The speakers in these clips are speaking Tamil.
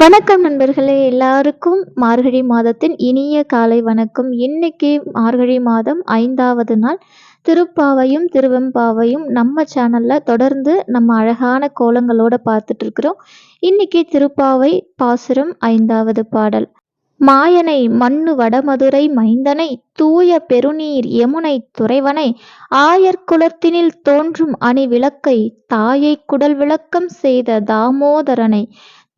வணக்கம் நண்பர்களே எல்லாருக்கும் மார்கழி மாதத்தின் இனிய காலை வணக்கம். இன்னைக்கு மார்கழி மாதம் ஐந்தாவது நாள். திருப்பாவையும் திருவெம்பாவையும் நம்ம சேனல்ல தொடர்ந்து நம்ம அழகான கோலங்களோட பார்த்துட்டு இருக்கிறோம் இன்னைக்கு திருப்பாவை பாசுரம் ஐந்தாவது பாடல். மாயனை மண்ணு வடமதுரை மைந்தனை தூய பெருநீர் யமுனை துறைவனை ஆயர் குலத்தினில் தோன்றும் அணி விளக்கை தாயை குடல் விளக்கம் செய்த தாமோதரனை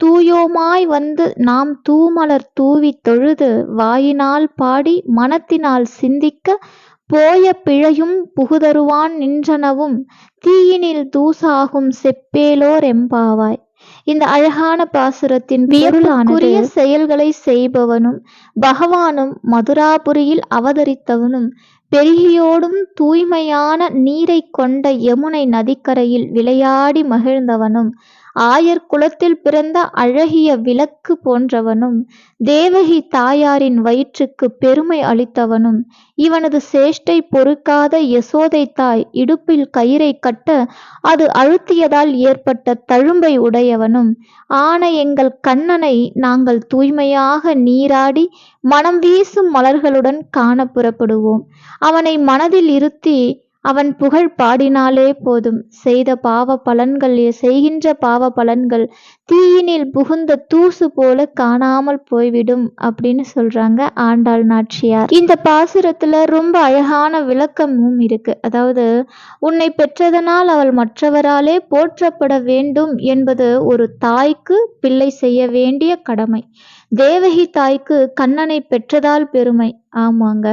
தூயோமாய் வந்து நாம் தூமலர் தூவித் தொழுது வாயினால் பாடி மனத்தினால் சிந்திக்க போய பிழையும் புகுதருவான் நின்றனவும் தீயினில் தூசாகும் செப்பேலோர் எம்பாவாய். இந்த அழகான பாசுரத்தின் வியப்புக்குரிய செயல்களை செய்பவனும் பகவானும் மதுராபுரியில் அவதரித்தவனும் பெருகியோடும் தூய்மையான நீரை கொண்ட யமுனை நதிக்கரையில் விளையாடி மகிழ்ந்தவனும் ஆயர் குலத்தில் பிறந்த அழகிய விளக்கு போன்றவனும் தேவகி தாயாரின் வயிற்றுக்கு பெருமை அளித்தவனும் இவனது சேஷ்டை பொறுக்காத யசோதை தாய் இடுப்பில் கயிறை கட்ட அது அழுத்தியதால் ஏற்பட்ட தழும்பை உடையவனும் ஆன எங்கள் கண்ணனை நாங்கள் தூய்மையாக நீராடி மனம் வீசும் மலர்களுடன் காண புறப்படுவோம். அவனை மனதில் இருத்தி அவன் புகழ் பாடினாலே போதும். செய்த பாவ பலன்கள் செய்கின்ற பாவ பலன்கள் தீயினில் புகுந்த தூசு போல காணாமல் போய்விடும் அப்படின்னு சொல்றாங்க ஆண்டாள் நாச்சியார். இந்த பாசுரத்துல ரொம்ப அழகான விளக்கமும் இருக்கு. அதாவது உன்னை பெற்றதனால் அவள் மற்றவராலே போற்றப்பட வேண்டும் என்பது ஒரு தாய்க்கு பிள்ளை செய்ய வேண்டிய கடமை. தேவகி தாய்க்கு கண்ணனை பெற்றதால் பெருமை. ஆமாங்க.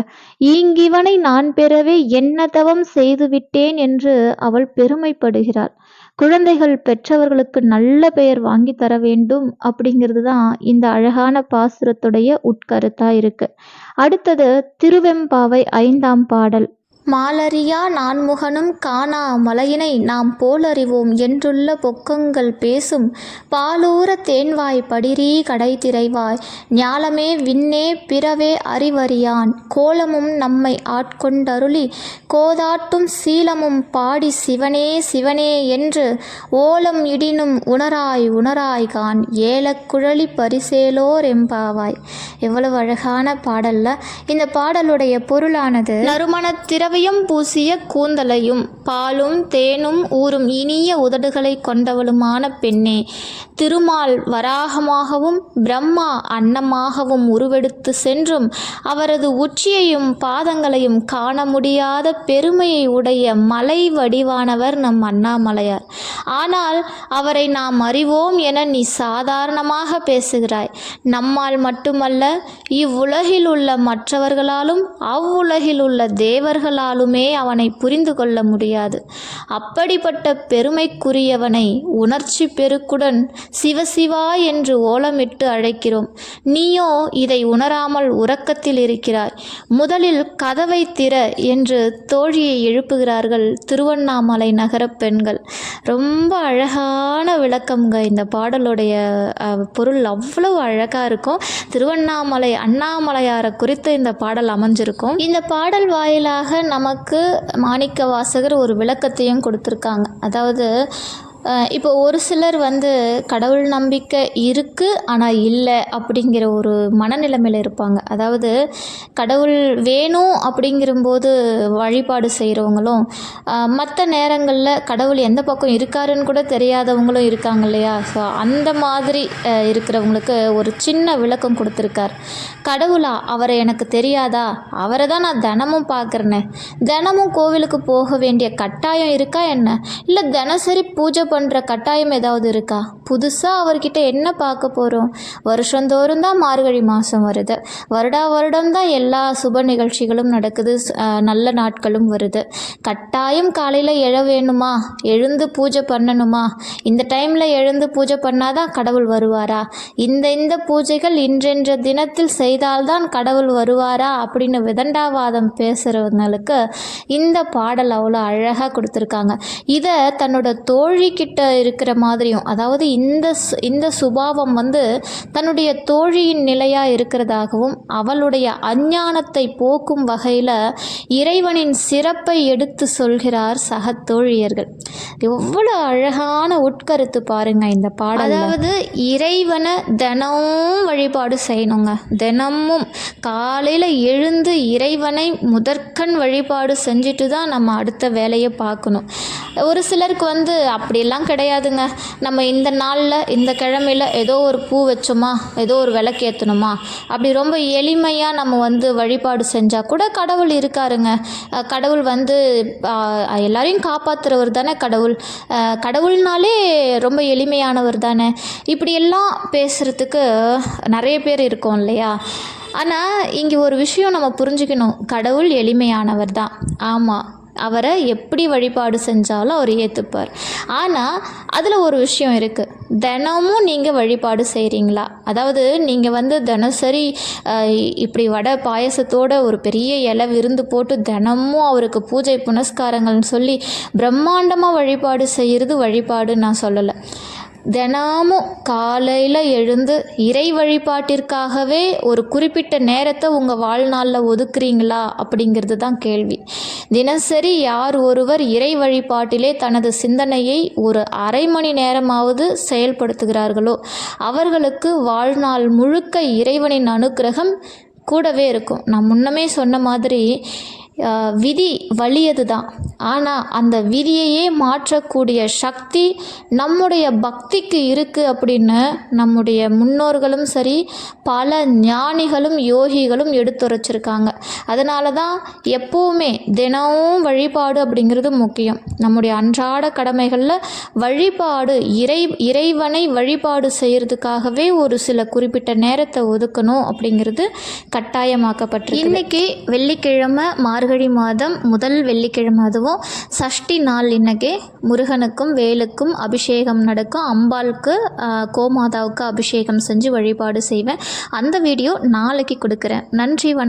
ஈங்கிவனை நான் பெறவே என்ன தவம் செய்துவிட்டேன் என்று அவள் பெருமைப்படுகிறாள். குழந்தைகள் பெற்றவர்களுக்கு நல்ல பெயர் வாங்கி தர வேண்டும் அப்படிங்கிறது தான் இந்த அழகான பாசுரத்துடைய உட்கருத்தா இருக்கு. அடுத்தது திருவெம்பாவை ஐந்தாம் பாடல். மாலறியா நான்முகனும் காணா மலையினை நாம் போலறிவோம் என்றுள்ள பொக்கங்கள் பேசும் பாலூர தேன்வாய் படிரீ கடை திரைவாய் ஞாலமே விண்ணே பிறவே அறிவறியான். கோலமும் நம்மை ஆட்கொண்டருளி கோதாட்டும் சீலமும் பாடி சிவனே சிவனே என்று ஓலம் இடினும் உணராய் உணராய்கான் ஏலக்குழலி பரிசேலோர் எம்பாவாய். எவ்வளவு அழகான பாடல்ல. இந்த பாடலுடைய பொருளானது நறுமணத் திரவியம் பூசிய கூந்தலையும் பாலும் தேனும் ஊறும் இனிய உதடுகளை கொண்டவளுமான பெண்ணே திருமால் வராகமாகவும் பிரம்மா அன்னமாகவும் உருவெடுத்து சென்றும் அவரது உச்சியையும் பாதங்களையும் காண முடியாத பெருமையை உடைய மலை வடிவானவர் நம் அண்ணாமலையார். ஆனால் அவரை நாம் அறிவோம் என நீ சாதாரணமாக பேசுகிறாய். நம்மால் மட்டுமல்ல இவ்வுலகில் உள்ள மற்றவர்களாலும் அவ்வுலகில் உள்ள தேவர்களாலுமே அவனை புரிந்து கொள்ள முடியாது. அப்படிப்பட்ட பெருமைக்குரியவனை உணர்ச்சி பெருக்குடன் சிவசிவா என்று ஓலமிட்டு அழைக்கிறோம். நீயோ இதை உணராமல் உறக்கத்தில் இருக்கிறாய். முதலில் கதவை திற என்று தோழியை எழுப்புகிறார்கள் திருவண்ணாமலை நகர பெண்கள். ரொம்ப அழகான விளக்கம்ங்க இந்த பாடலுடைய பொருள். அவ்வளவு அழகாக இருக்கும். திருவண்ணாமலை அண்ணாமலையாரை குறித்து இந்த பாடல் அமைஞ்சிருக்கும். இந்த பாடல் வாயிலாக நமக்கு மாணிக்க வாசகர் ஒரு விளக்கத்தையும் கொடுத்துருக்காங்க. அதாவது இப்போ ஒரு சிலர் வந்து கடவுள் நம்பிக்கை இருக்குது ஆனால் இல்லை அப்படிங்கிற ஒரு மனநிலைமையில் இருப்பாங்க. அதாவது கடவுள் வேணும் அப்படிங்கிறம்போது வழிபாடு செய்கிறவங்களும் மற்ற நேரங்களில் கடவுள் எந்த பக்கம் இருக்காருன்னு கூட தெரியாதவங்களும் இருக்காங்க இல்லையா? ஸோ அந்த மாதிரி இருக்கிறவங்களுக்கு ஒரு சின்ன விளக்கம் கொடுத்துருக்கார். கடவுளா அவரை எனக்கு தெரியாதா? அவரை தான் நான் தினமும் பார்க்குறேனே. தினமும் கோவிலுக்கு போக வேண்டிய கட்டாயம் இருக்கா என்ன? இல்லை தினசரி பூஜை பண்ணுற கட்டாயம் ஏதாவது இருக்கா? புதுசாக அவர்கிட்ட என்ன பார்க்க போகிறோம் வருஷந்தோறும் தான் மார்கழி மாதம் வருது. வருடா வருடம் தான் எல்லா சுப நிகழ்ச்சிகளும் நடக்குது. நல்ல நாட்களும் வருது. கட்டாயம் காலையில் எழ வேணுமா? எழுந்து பூஜை பண்ணணுமா? இந்த டைமில் எழுந்து பூஜை பண்ணாதான் கடவுள் வருவாரா? இந்த இந்த பூஜைகள் இன்றென்ற தினத்தில் செய்தால்தான் கடவுள் வருவாரா? அப்படின்னு விதண்டாவாதம் பேசுகிறவங்களுக்கு இந்த பாடல் அவ்வளோ அழகாக கொடுத்துருக்காங்க. இதை தன்னோட தோழி கிட்ட இருக்கிற மாதிரியும் அதாவது இந்த இந்த சுபாவம் வந்து தன்னுடைய தோழியின் நிலையாக இருக்கிறதாகவும் அவளுடைய அஞ்ஞானத்தை போக்கும் வகையில் இறைவனின் சிறப்பை எடுத்து சொல்கிறார் சக தோழியர்கள். எவ்வளோ அழகான உட்கருத்து பாருங்க இந்த பாடம் அதாவது இறைவனை தினமும் வழிபாடு செய்யணுங்க. தினமும் காலையில் எழுந்து இறைவனை முதற்கண் வழிபாடு செஞ்சுட்டு தான் நம்ம அடுத்த வேலையை பார்க்கணும். ஒரு சிலருக்கு வந்து அப்படிலாம் கிடையாதுங்க. நம்ம இந்த நாளில் இந்த கிழமையில் ஏதோ ஒரு பூ வச்சோமா ஏதோ ஒரு விளக்கு ஏற்றணுமா அப்படி ரொம்ப எளிமையாக நம்ம வந்து வழிபாடு செஞ்சால் கூட கடவுள் இருக்காருங்க. கடவுள் வந்து எல்லாரையும் காப்பாற்றுறவர் தானே கடவுள். கடவுள். கடவுள்னாலே ரொம்ப எளிமையானவர் தானே. இப்படியெல்லாம் பேசுகிறதுக்கு நிறைய பேர் இருக்கோம் இல்லையா? ஆனால் இங்கே ஒரு விஷயம் நம்ம புரிஞ்சுக்கணும். கடவுள் எளிமையானவர் தான். ஆமாம் அவரை எப்படி வழிபாடு செஞ்சாலும் அவர் ஏற்றுப்பார் ஆனால் அதில் ஒரு விஷயம் இருக்குது தினமும் நீங்கள் வழிபாடு செய்கிறீங்களா அதாவது நீங்கள் வந்து தினசரி இப்படி வடை பாயசத்தோட ஒரு பெரிய இலை விருந்து போட்டு தினமும் அவருக்கு பூஜை புனஸ்காரங்கள்னு சொல்லி பிரம்மாண்டமாக வழிபாடு செய்கிறது வழிபாடு நான் சொல்லலை. தினமும் காலையில் எழுந்து இறை வழிபாட்டிற்காகவே ஒரு குறிப்பிட்ட நேரத்தை உங்கள் வாழ்நாளில் ஒதுக்குறீங்களா அப்படிங்கிறது தான் கேள்வி. தினசரி யார் ஒருவர் இறை வழிபாட்டிலே தனது சிந்தனையை ஒரு அரை மணி நேரமாவது செயல்படுத்துகிறார்களோ அவர்களுக்கு வாழ்நாள் முழுக்க இறைவனின் அனுக்கிரகம் கூடவே இருக்கும். நான் முன்னமே சொன்ன மாதிரி விதி வலியது தான் ஆனால் அந்த விதியையே மாற்றக்கூடிய சக்தி நம்முடைய பக்திக்கு இருக்குது அப்படின்னு நம்முடைய முன்னோர்களும் சரி பல ஞானிகளும் யோகிகளும் எடுத்துரைச்சிருக்காங்க. அதனால தான் எப்போவுமே தினமும் வழிபாடு அப்படிங்கிறது முக்கியம். நம்முடைய அன்றாட கடமைகளில் வழிபாடு இறை இறைவனை வழிபாடு செய்கிறதுக்காகவே ஒரு சில குறிப்பிட்ட நேரத்தை ஒதுக்கணும் அப்படிங்கிறது கட்டாயமாக்கப்பட்டிருக்கு இன்னைக்கு வெள்ளிக்கிழமை மார்கழி மாதம் முதல் வெள்ளிக்கிழமை அதுவும் சஷ்டி நாள் இன்னைக்கு முருகனுக்கும் வேலுக்கும் அபிஷேகம் நடக்கும். அம்பாளுக்கு கோமாதாவுக்கு அபிஷேகம் செஞ்சு வழிபாடு செய்வேன். அந்த வீடியோ நாளைக்கு கொடுக்குறேன். நன்றி வணக்கம்.